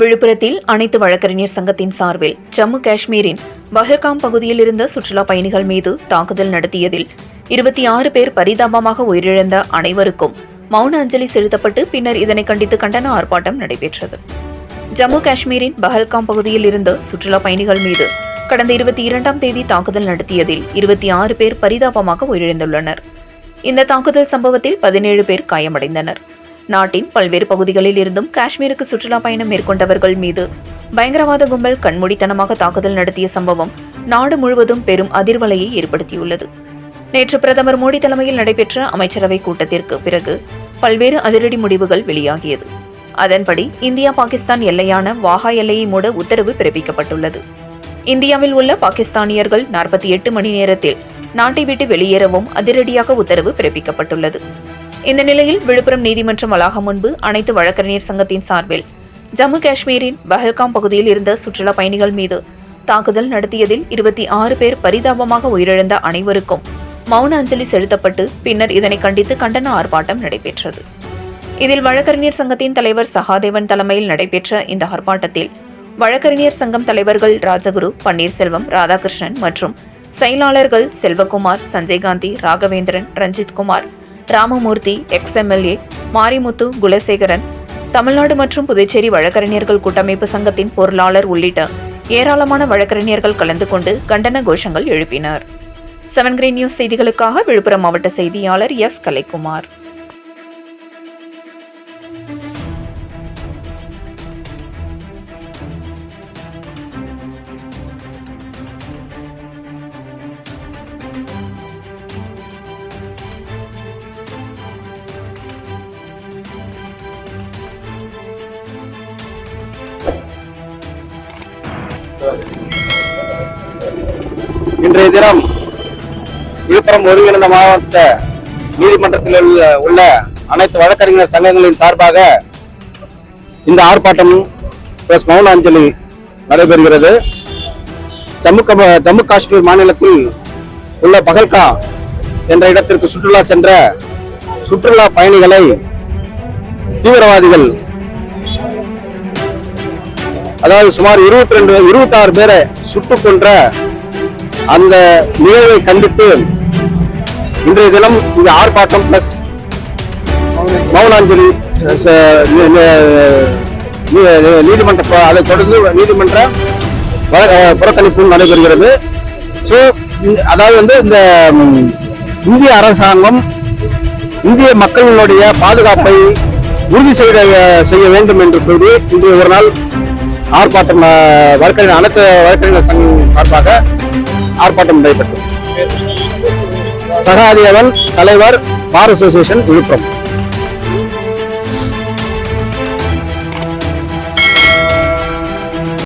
விழுப்புரத்தில் அனைத்து வழக்கறிஞர் சங்கத்தின் சார்பில் ஜம்மு காஷ்மீரின் பஹல்காம் பகுதியில் இருந்த சுற்றுலா பயணிகள் மீது தாக்குதல் நடத்தியதில் இருபத்தி ஆறு பேர் பரிதாபமாக உயிரிழந்த அனைவருக்கும் மௌன அஞ்சலி செலுத்தப்பட்டு பின்னர் இதனை கண்டித்து கண்டன ஆர்ப்பாட்டம் நடைபெற்றது. ஜம்மு காஷ்மீரின் பஹல்காம் பகுதியில் இருந்த சுற்றுலா பயணிகள் மீது கடந்த இருபத்தி இரண்டாம் தேதி தாக்குதல் நடத்தியதில் இருபத்தி ஆறு பேர் பரிதாபமாக உயிரிழந்துள்ளனர். இந்த தாக்குதல் சம்பவத்தில் பதினேழு பேர் காயமடைந்தனர். நாட்டின் பல்வேறு பகுதிகளில் இருந்தும் காஷ்மீருக்கு சுற்றுலா பயணம் மேற்கொண்டவர்கள் மீது பயங்கரவாத கும்பல் கண்மூடித்தனமாக தாக்குதல் நடத்திய சம்பவம் நாடு முழுவதும் பெரும் அதிர்வலையை ஏற்படுத்தியுள்ளது. நேற்று பிரதமர் மோடி தலைமையில் நடைபெற்ற அமைச்சரவை கூட்டத்திற்கு பிறகு பல்வேறு அதிரடி முடிவுகள் வெளியாகியது. அதன்படி இந்தியா பாகிஸ்தான் எல்லையான வாகா எல்லையை மூட உத்தரவு பிறப்பிக்கப்பட்டுள்ளது. இந்தியாவில் உள்ள பாகிஸ்தானியர்கள் நாற்பத்தி எட்டு மணி நேரத்தில் நாட்டை விட்டு வெளியேறவும் அதிரடியாக உத்தரவு பிறப்பிக்கப்பட்டுள்ளது. இந்த நிலையில் விழுப்புரம் நீதிமன்றம் வளாகம் முன்பு அனைத்து வழக்கறிஞர் சங்கத்தின் சார்பில் ஜம்மு காஷ்மீரின் பஹல்காம் பகுதியில் இருந்த சுற்றுலா பயணிகள் மீது தாக்குதல் நடத்தியதில் இருபத்தி ஆறு பேர் பரிதாபமாக உயிரிழந்த அனைவருக்கும் மௌன அஞ்சலி செலுத்தப்பட்டு பின்னர் இதனை கண்டித்து கண்டன ஆர்ப்பாட்டம் நடைபெற்றது. இதில் வழக்கறிஞர் சங்கத்தின் தலைவர் சகாதேவன் தலைமையில் நடைபெற்ற இந்த ஆர்ப்பாட்டத்தில் வழக்கறிஞர் சங்கம் தலைவர்கள் ராஜகுரு பன்னீர்செல்வம் ராதாகிருஷ்ணன் மற்றும் செயலாளர்கள் செல்வகுமார் சஞ்சய்காந்தி ராகவேந்திரன் ரஞ்சித் ராமமூர்த்தி எக்ஸ்எம்எல்ஏ மாரிமுத்து குலசேகரன் தமிழ்நாடு மற்றும் புதுச்சேரி வழக்கறிஞர்கள் கூட்டமைப்பு சங்கத்தின் பொருளாளர் உள்ளிட்ட ஏராளமான வழக்கறிஞர்கள் கலந்து கொண்டு கண்டன கோஷங்கள் எழுப்பினர். செவன் கிரீன் நியூஸ் செய்திகளுக்காக விழுப்புரம் மாவட்ட செய்தியாளர் எஸ். கலைக்குமார். இன்றைய தினம் விழுப்புரம் ஒருங்கிணைந்த மாவட்ட நீதிமன்றத்தில் உள்ள உள்ள அனைத்து வழக்கறிஞர் சங்கங்களின் சார்பாக இந்த ஆர்ப்பாட்டம் பிளஸ் மௌன அஞ்சலி நடைபெறுகிறது. ஜம்மு ஜம்மு காஷ்மீர் மாநிலத்தில் உள்ள பகல்கா என்ற இடத்திற்கு சுற்றுலா சென்ற சுற்றுலா பயணிகளை தீவிரவாதிகள் அதாவது சுமார் இருபத்தி ரெண்டு இருபத்தி ஆறு பேரை சுட்டுக் கொன்ற அந்த நிகழ்வை கண்டித்து இன்றைய தினம் இந்த ஆர்ப்பாட்டம் பிளஸ் மௌனாஞ்சலி நீதிமன்ற அதை தொடர்ந்து நீதிமன்ற புறக்கணிப்பு புறக்கணிப்பும் நடைபெறுகிறது. ஸோ அதாவது வந்து இந்த இந்திய அரசாங்கம் இந்திய மக்களினுடைய பாதுகாப்பை உறுதி செய்த செய்ய வேண்டும் என்று கூறி இன்று ஒரு நாள் ஆர்ப்பாட்டம் வழக்கறிஞர் அனைத்து வழக்கறிஞர் சங்கம் சார்பாக ஆர்ப்பாட்டம் நடைபெற்றது. சகாதியவன் தலைவர் பார் அசோசியேஷன் விழுப்புரம்.